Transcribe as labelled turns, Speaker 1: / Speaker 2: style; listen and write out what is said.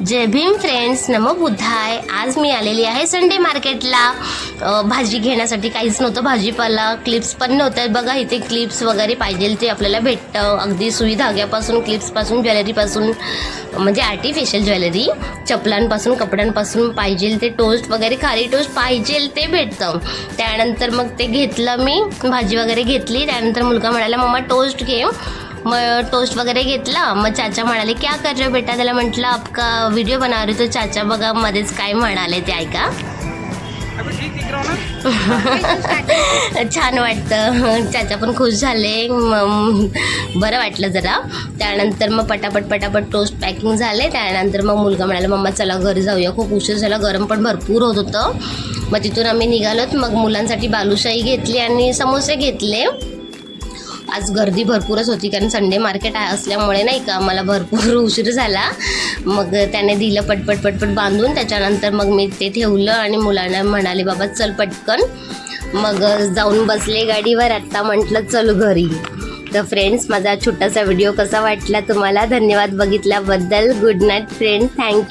Speaker 1: जय Bhim friends नमो बुद्धाय. आज मी आलेली आहे संडे मार्केटला भाजी घेण्यासाठी काहीच नव्हतं भाजीपाला क्लिप्स पण नव्हत्या बघा इथे क्लिप्स वगैरे पाहिजे ते आपल्याला भेटतं. अगदी सुई धाग्यापासून क्लिप्सपासून ज्वेलरीपासून म्हणजे आर्टिफिशियल ज्वेलरी चपलांपासून कपड्यांपासून पाहिजे ते टोस्ट वगैरे खारी टोस्ट पाहिजे ते भेटतं. त्यानंतर मग ते घेतलं मी भाजी वगैरे घेतली. त्यानंतर मुलगा म्हणाला मम्मा टोस्ट घे. मग टोस्ट वगैरे घेतला. मग चाचा म्हणाले क्या कर रहे हो बेटा? त्याला म्हटलं आपका व्हिडिओ बना रही तो चाचा बघा मध्येच काय म्हणाले ते ऐका.
Speaker 2: हूँ ना?
Speaker 1: छान वाटतं. चाचा पण खुश झाले. बरं वाटलं जरा. त्यानंतर मग पटापट पटापट टोस्ट पॅकिंग झाले. त्यानंतर मग मुलगा म्हणाला मम्मा चला घरी जाऊया. खूप उशीर झाला. गरम पण भरपूर होत होतं. मग तिथून आम्ही निघालोत. मग मुलांसाठी बालुशाही घेतली आणि समोसे घेतले. आज गर्दी भरपूरच होती कारण संडे मार्केट आहे असल्यामुळे नाही का मला भरपूर उशीर झाला. मग त्याने दिलं पटपट पटपट बांधून त्याच्यानंतर मग मी ते ठेवलं आणि मुलांना म्हणाले बाबा चल पटकन. मग जाऊन बसले गाडीवर आत्ता म्हटलं चल घरी. तर फ्रेंड्स माझा छोटासा व्हिडिओ कसा वाटला तुम्हाला? धन्यवाद बघितल्याबद्दल. Good night friends thank you